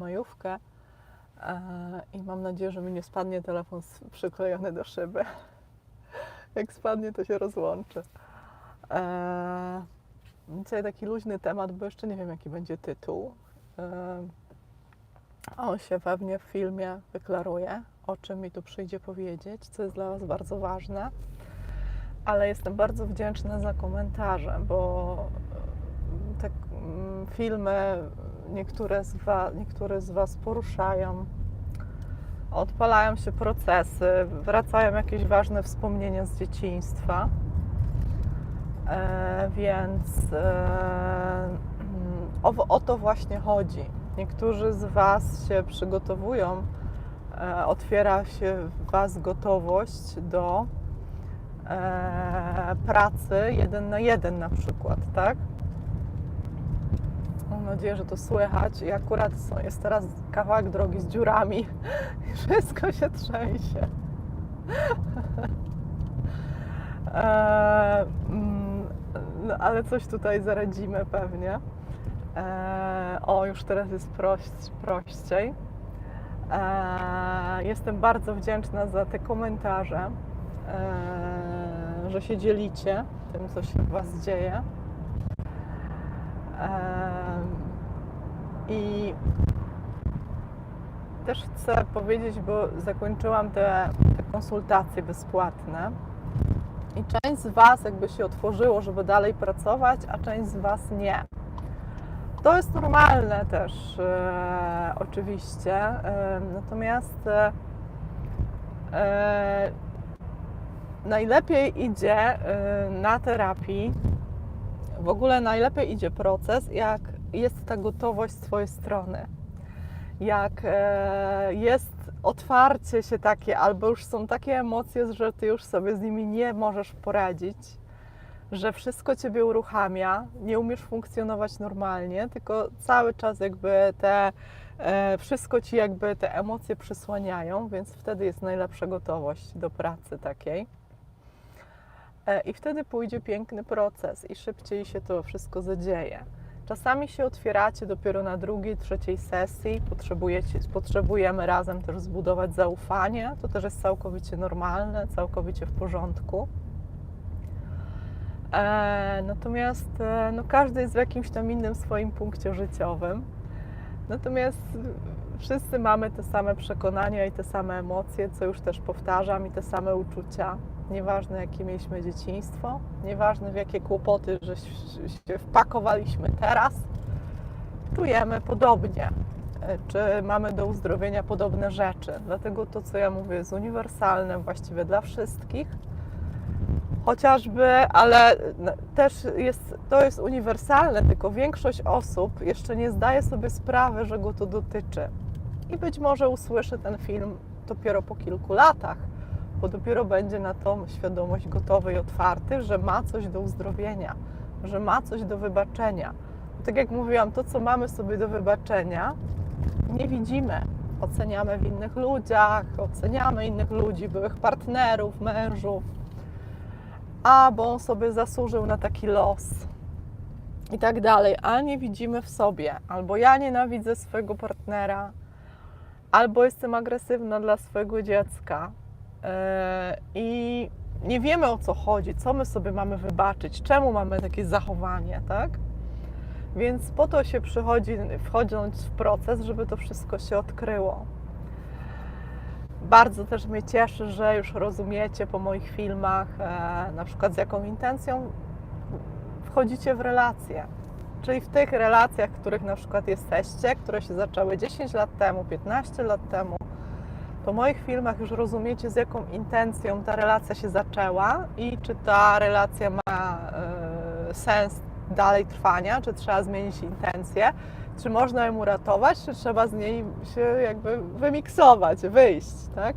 majówkę e, i mam nadzieję, że mi nie spadnie telefon przyklejony do szyby. Jak spadnie, to się rozłączy. E, Dzisiaj taki luźny temat, bo jeszcze nie wiem, jaki będzie tytuł. E, On się pewnie w filmie wyklaruje, o czym mi tu przyjdzie powiedzieć, co jest dla Was bardzo ważne. Ale jestem bardzo wdzięczna za komentarze, bo te mm, filmy niektóre z, wa, niektóre z Was poruszają. Odpalają się procesy, wracają jakieś ważne wspomnienia z dzieciństwa. E, więc e, o, o to właśnie chodzi. Niektórzy z Was się przygotowują, e, otwiera się w Was gotowość do e, pracy jeden na jeden na przykład, tak? Nadzieję, że to słychać. I akurat jest teraz kawałek drogi z dziurami i wszystko się trzęsie. E, mm, no, ale coś tutaj zaradzimy pewnie. E, o, już teraz jest proś, prościej. E, jestem bardzo wdzięczna za te komentarze, że się dzielicie tym, co się w Was dzieje. I też chcę powiedzieć, bo zakończyłam te, te konsultacje bezpłatne i część z Was jakby się otworzyło, żeby dalej pracować, a część z Was nie. To jest normalne też, e, oczywiście. E, natomiast e, e, najlepiej idzie e, na terapii w ogóle najlepiej idzie proces, jak jest ta gotowość z Twojej strony. Jak e, jest otwarcie się takie, albo już są takie emocje, że Ty już sobie z nimi nie możesz poradzić, że wszystko Ciebie uruchamia, nie umiesz funkcjonować normalnie, tylko cały czas jakby te, e, wszystko Ci jakby te emocje przysłaniają, więc wtedy jest najlepsza gotowość do pracy takiej. E, I wtedy pójdzie piękny proces i szybciej się to wszystko zadzieje. Czasami się otwieracie dopiero na drugiej, trzeciej sesji. Potrzebujecie, potrzebujemy razem też zbudować zaufanie. To też jest całkowicie normalne, całkowicie w porządku. E, natomiast e, no, każdy jest w jakimś tam innym swoim punkcie życiowym. Natomiast wszyscy mamy te same przekonania i te same emocje, co już też powtarzam, i te same uczucia. Nieważne, jakie mieliśmy dzieciństwo, nieważne w jakie kłopoty że się wpakowaliśmy teraz, czujemy podobnie. E, Czy mamy do uzdrowienia podobne rzeczy. Dlatego to, co ja mówię, jest uniwersalne właściwie dla wszystkich. Chociażby, ale też jest, to jest uniwersalne, tylko większość osób jeszcze nie zdaje sobie sprawy, że go to dotyczy. I być może usłyszy ten film dopiero po kilku latach, bo dopiero będzie na tą świadomość gotowy i otwarty, że ma coś do uzdrowienia, że ma coś do wybaczenia. Tak jak mówiłam, to co mamy sobie do wybaczenia, nie widzimy. Oceniamy w innych ludziach, oceniamy innych ludzi, byłych partnerów, mężów, a bo on sobie zasłużył na taki los i tak dalej, a nie widzimy w sobie. Albo ja nienawidzę swojego partnera, albo jestem agresywna dla swojego dziecka i nie wiemy o co chodzi, co my sobie mamy wybaczyć, czemu mamy takie zachowanie, tak? Więc po to się przychodzi, wchodząc w proces, żeby to wszystko się odkryło. Bardzo też mnie cieszy, że już rozumiecie po moich filmach, e, na przykład z jaką intencją wchodzicie w relacje. Czyli w tych relacjach, w których na przykład jesteście, które się zaczęły 10 lat temu, 15 lat temu, po moich filmach już rozumiecie, z jaką intencją ta relacja się zaczęła i czy ta relacja ma e, sens dalej trwania, czy trzeba zmienić intencję, czy można ją uratować, czy trzeba z niej się jakby wymiksować, wyjść, tak?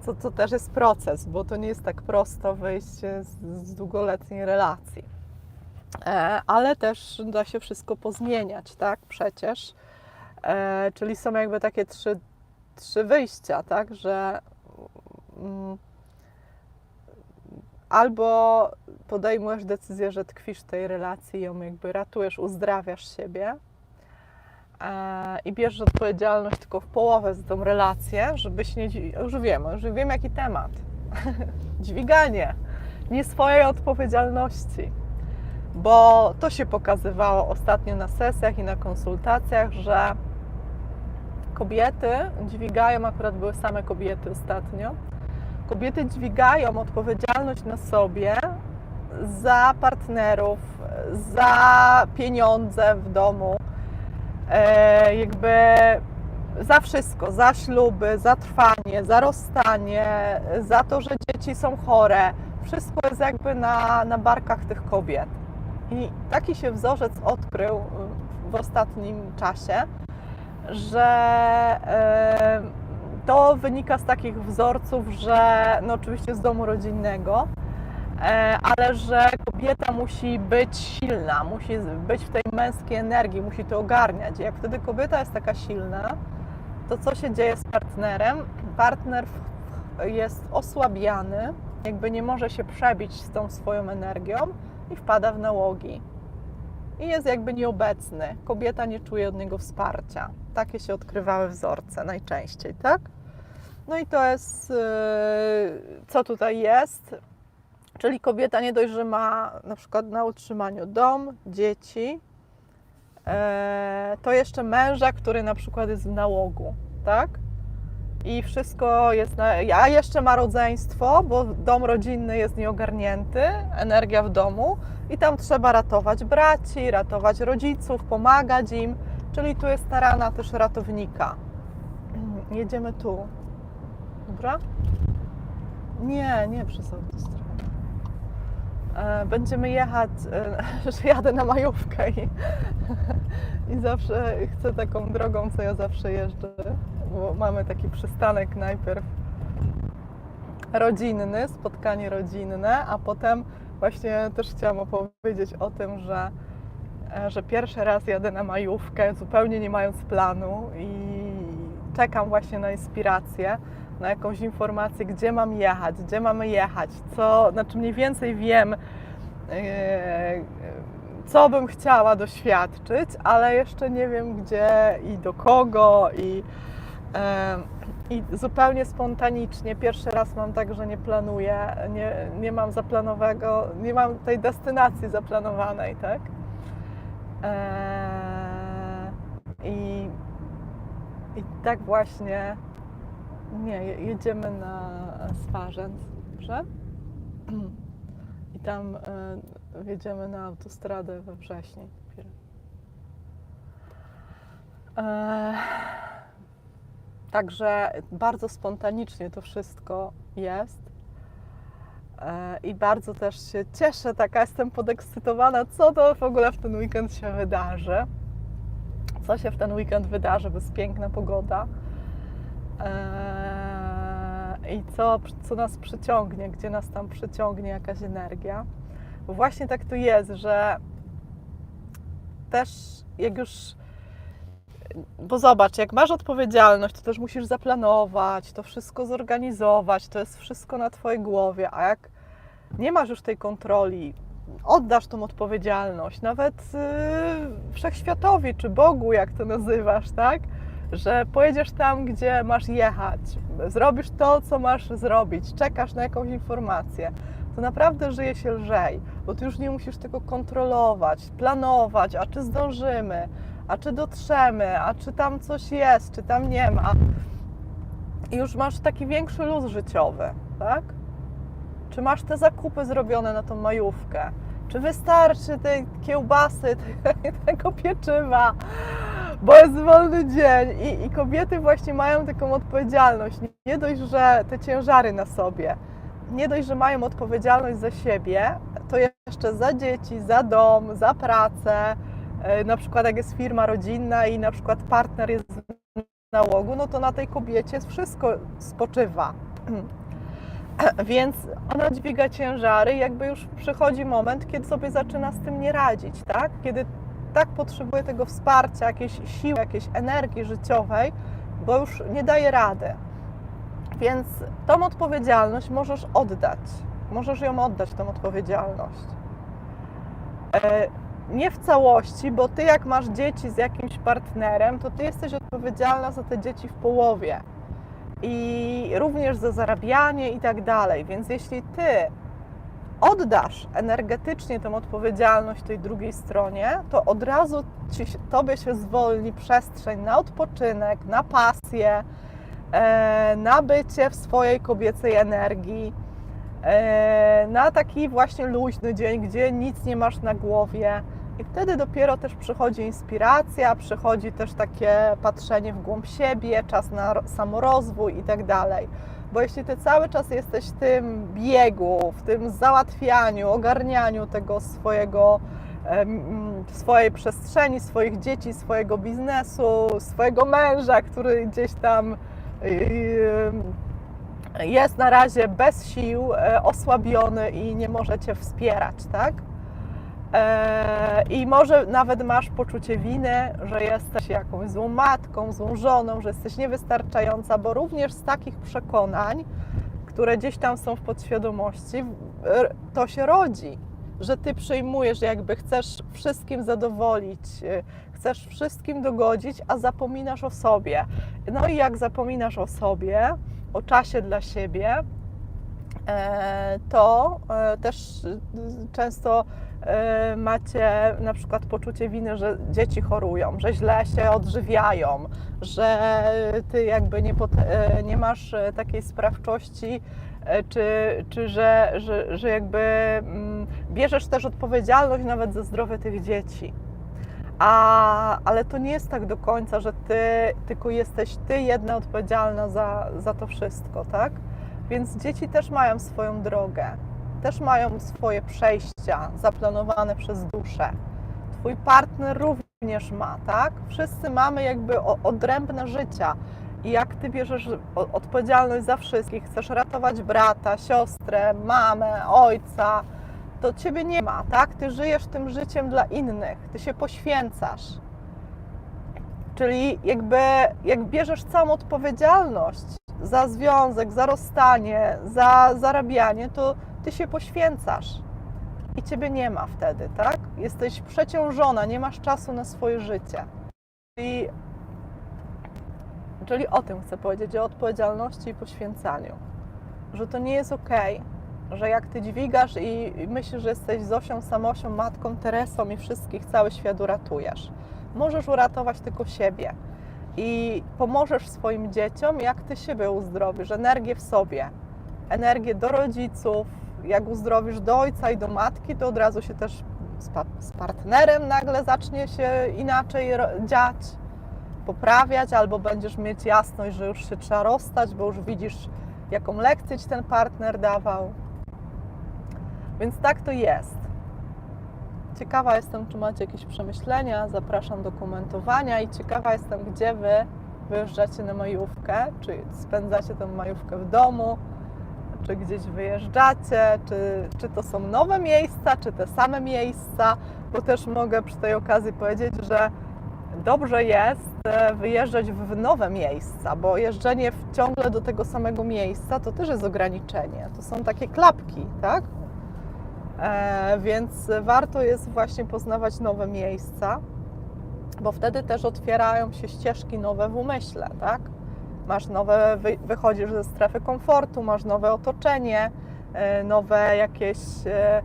Co to też jest proces, bo to nie jest tak prosto wyjść z, z długoletniej relacji. E, ale też da się wszystko pozmieniać, tak? Przecież. E, czyli są jakby takie trzy, trzy wyjścia, tak? Że mm, albo podejmujesz decyzję, że tkwisz w tej relacji ją jakby ratujesz, uzdrawiasz siebie, e, i bierzesz odpowiedzialność tylko w połowę za tą relację, żebyś nie. Już wiemy, już wiem jaki temat. Dźwiganie nie swojej odpowiedzialności. Bo to się pokazywało ostatnio na sesjach i na konsultacjach, że kobiety dźwigają, akurat były same kobiety ostatnio, kobiety dźwigają odpowiedzialność na sobie za partnerów, za pieniądze w domu, e, jakby za wszystko, za śluby, za trwanie, za rozstanie, za to, że dzieci są chore. Wszystko jest jakby na, na barkach tych kobiet. I taki się wzorzec odkrył w ostatnim czasie, że to wynika z takich wzorców, że no oczywiście z domu rodzinnego, e, ale że kobieta musi być silna, musi być w tej męskiej energii, musi to ogarniać. Jak wtedy kobieta jest taka silna, to co się dzieje z partnerem? Partner jest osłabiany, jakby nie może się przebić z tą swoją energią i wpada w nałogi. I jest jakby nieobecny. Kobieta nie czuje od niego wsparcia. Takie się odkrywały wzorce najczęściej, tak? No i to jest, yy, co tutaj jest. Czyli kobieta nie dość, że ma na przykład na utrzymaniu dom, dzieci, e, to jeszcze męża, który na przykład jest w nałogu, tak? I wszystko jest na. A jeszcze ma rodzeństwo, bo dom rodzinny jest nieogarnięty, energia w domu, i tam trzeba ratować braci, ratować rodziców, pomagać im. Czyli tu jest ta rana też ratownika. Jedziemy tu. Dobra? Nie, nie przez autostradę. E, Będziemy jechać, e, że jadę na majówkę i, i zawsze chcę taką drogą, co ja zawsze jeżdżę, bo mamy taki przystanek najpierw rodzinny, spotkanie rodzinne, a potem właśnie też chciałam opowiedzieć o tym, że, że pierwszy raz jadę na majówkę, zupełnie nie mając planu i czekam właśnie na inspirację, na jakąś informację, gdzie mam jechać, gdzie mamy jechać, co, znaczy mniej więcej wiem, e, co bym chciała doświadczyć, ale jeszcze nie wiem gdzie i do kogo i, e, i zupełnie spontanicznie. Pierwszy raz mam tak, że nie planuję, nie, nie mam zaplanowego, nie mam tej destynacji zaplanowanej, tak? E, I, I tak właśnie nie, je- jedziemy na Swarzędz, dobrze? I tam e, wjedziemy na autostradę we wrześniu. dopiero. E, Także bardzo spontanicznie to wszystko jest. E, I bardzo też się cieszę, taka jestem podekscytowana, co to w ogóle w ten weekend się wydarzy. Co się w ten weekend wydarzy, bo jest piękna pogoda. Eee, I co, co nas przyciągnie, gdzie nas tam przyciągnie jakaś energia. Bo właśnie tak tu jest, że też jak już. Bo zobacz, jak masz odpowiedzialność, to też musisz zaplanować, to wszystko zorganizować, to jest wszystko na Twojej głowie, a jak nie masz już tej kontroli, oddasz tą odpowiedzialność, nawet yy, wszechświatowi czy Bogu, jak to nazywasz, tak? Że pojedziesz tam, gdzie masz jechać, zrobisz to, co masz zrobić, czekasz na jakąś informację, to naprawdę żyje się lżej, bo ty już nie musisz tego kontrolować, planować, a czy zdążymy, a czy dotrzemy, a czy tam coś jest, czy tam nie ma. I już masz taki większy luz życiowy, tak? Czy masz te zakupy zrobione na tą majówkę? Czy wystarczy tej kiełbasy, te- tego pieczywa? Bo jest wolny dzień i, i kobiety właśnie mają taką odpowiedzialność. Nie dość, że te ciężary na sobie, nie dość, że mają odpowiedzialność za siebie, to jeszcze za dzieci, za dom, za pracę. E, Na przykład jak jest firma rodzinna i na przykład partner jest w nałogu, no to na tej kobiecie wszystko spoczywa. Więc ona dźwiga ciężary, jakby już przychodzi moment, kiedy sobie zaczyna z tym nie radzić, tak? Kiedy tak potrzebuje tego wsparcia, jakiejś siły, jakiejś energii życiowej, bo już nie daje rady. Więc tą odpowiedzialność możesz oddać. Możesz ją oddać, tą odpowiedzialność. Nie w całości, bo ty jak masz dzieci z jakimś partnerem, to ty jesteś odpowiedzialna za te dzieci w połowie i również za zarabianie i tak dalej. Więc jeśli ty oddasz energetycznie tę odpowiedzialność tej drugiej stronie, to od razu ci, tobie się zwolni przestrzeń na odpoczynek, na pasję, e, na bycie w swojej kobiecej energii, e, na taki właśnie luźny dzień, gdzie nic nie masz na głowie. I wtedy dopiero też przychodzi inspiracja, przychodzi też takie patrzenie w głąb siebie, czas na ro- samorozwój i tak dalej. Bo jeśli ty cały czas jesteś w tym biegu, w tym załatwianiu, ogarnianiu tego swojego, swojej przestrzeni, swoich dzieci, swojego biznesu, swojego męża, który gdzieś tam em, jest na razie bez sił, e, osłabiony i nie może cię wspierać, tak? E, I może nawet masz poczucie winy, że jesteś jakąś złą matką, złą żoną, że jesteś niewystarczająca, bo również z takich przekonań, które gdzieś tam są w podświadomości, to się rodzi, że ty przyjmujesz, jakby chcesz wszystkim zadowolić, e, chcesz wszystkim dogodzić, a zapominasz o sobie. No i jak zapominasz o sobie, o czasie dla siebie, e, to e, też e, często macie na przykład poczucie winy, że dzieci chorują, że źle się odżywiają, że ty jakby nie, e, nie masz e, takiej sprawczości, czy, czy że, że, że jakby mm, bierzesz też odpowiedzialność nawet za zdrowie tych dzieci. A, ale to nie jest tak do końca, że ty tylko jesteś ty jedna odpowiedzialna za, za to wszystko, tak? Więc dzieci też mają swoją drogę, też mają swoje przejścia zaplanowane przez duszę. Twój partner również ma, tak? Wszyscy mamy jakby odrębne życia. I jak ty bierzesz odpowiedzialność za wszystkich, chcesz ratować brata, siostrę, mamę, ojca, to ciebie nie ma, tak? Ty żyjesz tym życiem dla innych, ty się poświęcasz. Czyli jakby jak bierzesz całą odpowiedzialność za związek, za rozstanie, za zarabianie, to ty się poświęcasz i ciebie nie ma wtedy, tak? Jesteś przeciążona, nie masz czasu na swoje życie. Czyli, czyli o tym chcę powiedzieć, o odpowiedzialności i poświęcaniu. Że to nie jest okej, że jak ty dźwigasz i i myślisz, że jesteś Zosią, Samosią, Matką, Teresą i wszystkich, cały świat uratujesz. Możesz uratować tylko siebie i pomożesz swoim dzieciom, jak ty siebie uzdrowisz, energię w sobie, energię do rodziców, jak uzdrowisz do ojca i do matki, to od razu się też z, pa- z partnerem nagle zacznie się inaczej dziać, poprawiać, albo będziesz mieć jasność, że już się trzeba rozstać, bo już widzisz, jaką lekcję ci ten partner dawał. Więc tak to jest. Ciekawa jestem, czy macie jakieś przemyślenia. Zapraszam do komentowania i ciekawa jestem, gdzie Wy wyjeżdżacie na majówkę. Czy spędzacie tę majówkę w domu, czy gdzieś wyjeżdżacie, czy, czy to są nowe miejsca, czy te same miejsca, bo też mogę przy tej okazji powiedzieć, że dobrze jest e, wyjeżdżać w nowe miejsca, bo jeżdżenie ciągle do tego samego miejsca to też jest ograniczenie. To są takie klapki, tak? E, więc warto jest właśnie poznawać nowe miejsca, bo wtedy też otwierają się ścieżki nowe w umyśle, tak? Masz nowe, wy, wychodzisz ze strefy komfortu, masz nowe otoczenie, e, nowe jakieś e,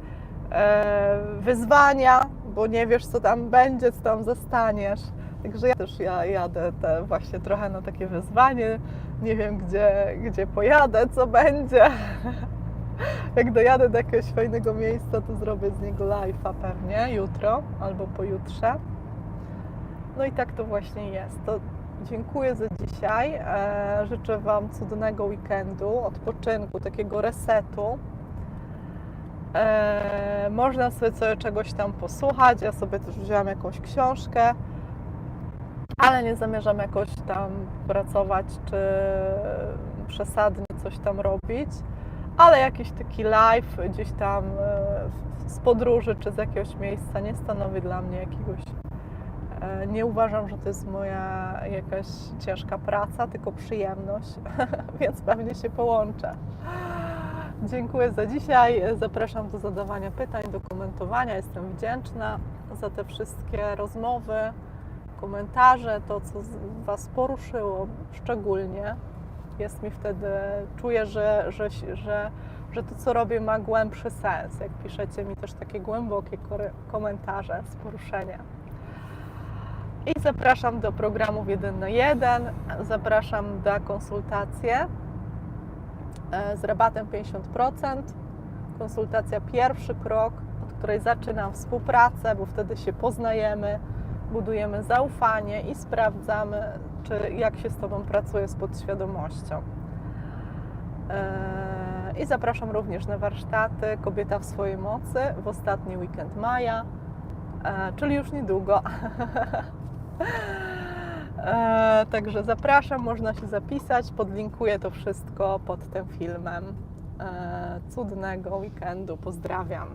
e, wyzwania, bo nie wiesz, co tam będzie, co tam zostaniesz. Także ja też ja jadę te właśnie trochę na takie wyzwanie. Nie wiem, gdzie, gdzie pojadę, co będzie. Jak dojadę do jakiegoś fajnego miejsca, to zrobię z niego live'a pewnie jutro albo pojutrze. No i tak to właśnie jest. To dziękuję za dzisiaj. E, życzę Wam cudnego weekendu, odpoczynku, takiego resetu. E, można sobie czegoś tam posłuchać. Ja sobie też wzięłam jakąś książkę, ale nie zamierzam jakoś tam pracować czy przesadnie coś tam robić. Ale jakiś taki live gdzieś tam e, z podróży czy z jakiegoś miejsca nie stanowi dla mnie jakiegoś. E, Nie uważam, że to jest moja jakaś ciężka praca, tylko przyjemność, więc pewnie się połączę. Dziękuję za dzisiaj. Zapraszam do zadawania pytań, do komentowania. Jestem wdzięczna za te wszystkie rozmowy, komentarze, to co Was poruszyło szczególnie. Jest mi wtedy, czuję, że, że, że, że to co robię ma głębszy sens. Jak piszecie mi też takie głębokie komentarze z poruszenia. I zapraszam do programów 1 na 1. Zapraszam na konsultacje e, z rabatem 50%. Konsultacja pierwszy krok, od której zaczynam współpracę, bo wtedy się poznajemy, budujemy zaufanie i sprawdzamy, czy jak się z Tobą pracuje z podświadomością. E, I zapraszam również na warsztaty Kobieta w swojej mocy w ostatni weekend maja, e, czyli już niedługo. E, Także zapraszam, można się zapisać. Podlinkuję to wszystko pod tym filmem. E, Cudnego weekendu, pozdrawiam.